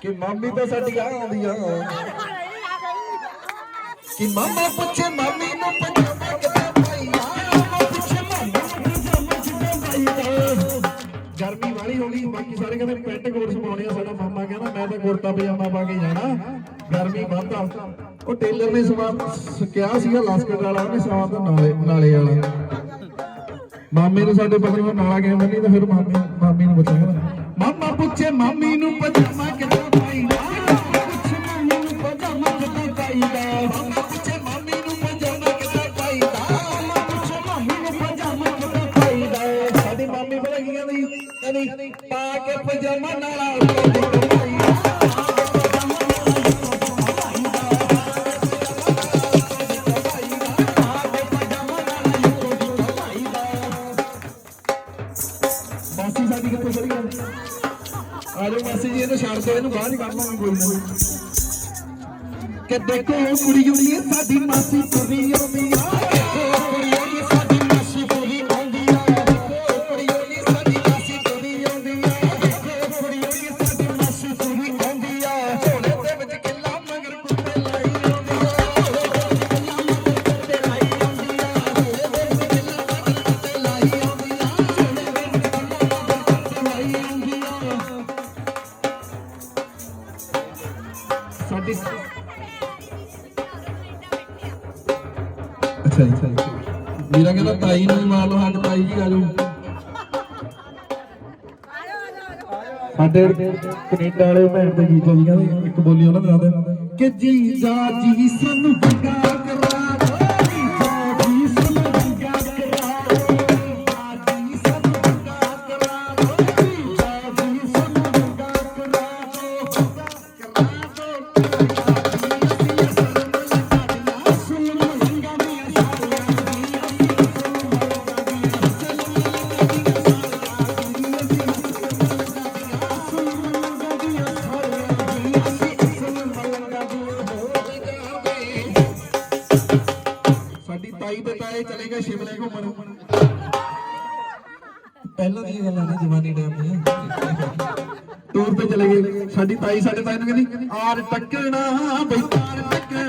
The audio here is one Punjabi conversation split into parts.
ਕਿ ਮਾਮੀ ਤਾਂ ਸਾਡੀ ਆਉਂਦੀਆਂ ਕਿ ਮਾਮਾ ਪੁੱਛੇ ਮਾਮੀ ਨੂੰ ਪਜਾਮਾ ਕਿੱਦਾਂ ਪਾਈ ਮਾਮਾ ਪੁੱਛੇ ਮਾਮੀ ਨੂੰ ਪਜਾਮਾ ਕਿੱਦਾਂ ਪਾਈ ਗਰਮੀ ਵਾਲੀ ਹੋ ਗਈ, ਬਾਕੀ ਸਾਰੇ ਕਹਿੰਦੇ ਪੈਂਟ ਕੋਟ ਸਮਾਉਣੇ ਆ, ਸਾਡਾ ਮਾਮਾ ਕਹਿੰਦਾ, ਮੈਂ ਤਾਂ ਕੁੜਤਾ ਪਜਾਮਾ ਪਾ ਕੇ ਜਾਣਾ। ਗਰਮੀ ਵੱਧ ਆ। ਉਹ ਟੇਲਰ ਨੇ ਸਵਾਦ ਕਿਹਾ ਸੀਗਾ, ਲਾਸਕਟ ਵਾਲਾ ਉਹਨੇ ਸਵਾਦ ਤਾਂ ਨਾਲੇ ਨਾਲੇ ਵਾਲਾ। ਮਾਮੇ ਨੂੰ ਸਾਡੇ ਪਕੜੋਂ ਨਾਲਾ ਗਿਆ ਬੰਨੀ ਤਾਂ ਫਿਰ ਮਾਮੀ ਮਾਮੀ ਨੂੰ ਪੁੱਛਿਆ। ਮਾਮਾ ਪੁੱਛੇ ਮਾਮੀ ਨੂੰ ਪਜਾਮਾ ਕਿੱਦਾਂ ਪਾਈਦਾ। ਮਾਮਾ ਪੁੱਛੇ ਮਾਮੀ ਨੂੰ ਪਜਾਮਾ ਕਿੱਦਾਂ ਪਾਈਦਾ। ਮਾਮਾ ਪੁੱਛੇ ਮਾਮੀ ਨੂੰ ਪਜਾਮਾ ਕਿੱਦਾਂ ਪਾਈਦਾ। ਮਾਮਾ ਪੁੱਛੇ ਮਾਮੀ ਨੂੰ ਪਜਾਮਾ ਕਿੱਦਾਂ ਪਾਈਦਾ। ਸਾਡੀ ਮਾਮੀ ਪਤਾ ਕੀ ਕਹਿੰਦੀ ਕਹਿੰਦੀ ਪਾ ਕੇ ਪਜਾਮਾ ਨਾਲਾ ਉੱਤੇ ਕਮਾਈਦਾ ਮਾਸੀ ਸਾਡੀ ਕਿੱਥੇ ਚਲੀ ਗਈ ਆ ਜਾਓ ਮਾਸੀ ਜੀ ਇਹਨੂੰ ਛੱਡ ਦਿਓ, ਇਹਨੂੰ ਬਾਹਰ ਹੀ ਕੱਢ ਕੋਈ ਨਾ। ਕਿ ਦੇਖੋ ਕੁੜੀ ਕੁੜੀ ਸਾਡੀ ਮਾਸੀ ਤੁਰੀ ਆਉਂਦੀ ਆ। ਸਾਡੀ ਅੱਛਾ ਜੀ ਕਹਿੰਦਾ ਤਾਈ ਨੂੰ ਮਾਰ ਲਓ ਹੱਥ ਤਾਈ ਜੀ ਆ ਜਾਓ। ਸਾਡੇ ਕੈਨੇਡਾ ਵਾਲੇ ਭੈਣ ਦੇ ਜੀਜਾ ਜੀ ਕਹਿੰਦੇ ਇੱਕ ਬੋਲੀ ਉਹਨਾਂ ਦੇ ਨਾਲ ਕਿ ਜੀਜਾ ਜੀ ਸਾਨੂੰ ਵੰਗਾ ਤਾਈ ਤੇ ਤਾਏ ਚਲੇ ਗਏ ਸ਼ਿਮਲੇ ਘੁੰਮਣ। ਪਹਿਲਾਂ ਦੀਆਂ ਗੱਲਾਂ ਨੇ ਜਵਾਨੀ ਟਾਈਮ ਦੀਆਂ ਟੂਰ ਤੇ ਚਲੇ ਗਏ। ਸਾਡੀ ਤਾਈ ਸਾਡੇ ਤਾਈ ਨੂੰ ਕਹਿੰਦੀ ਆਰ ਟੱਕਣਾ ਬਈ ਤਾਰ ਟੱਕਣਾ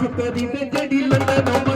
ਕਿ ਤਾਰ ਤੇ ਜੜੀ ਲੰਡੇ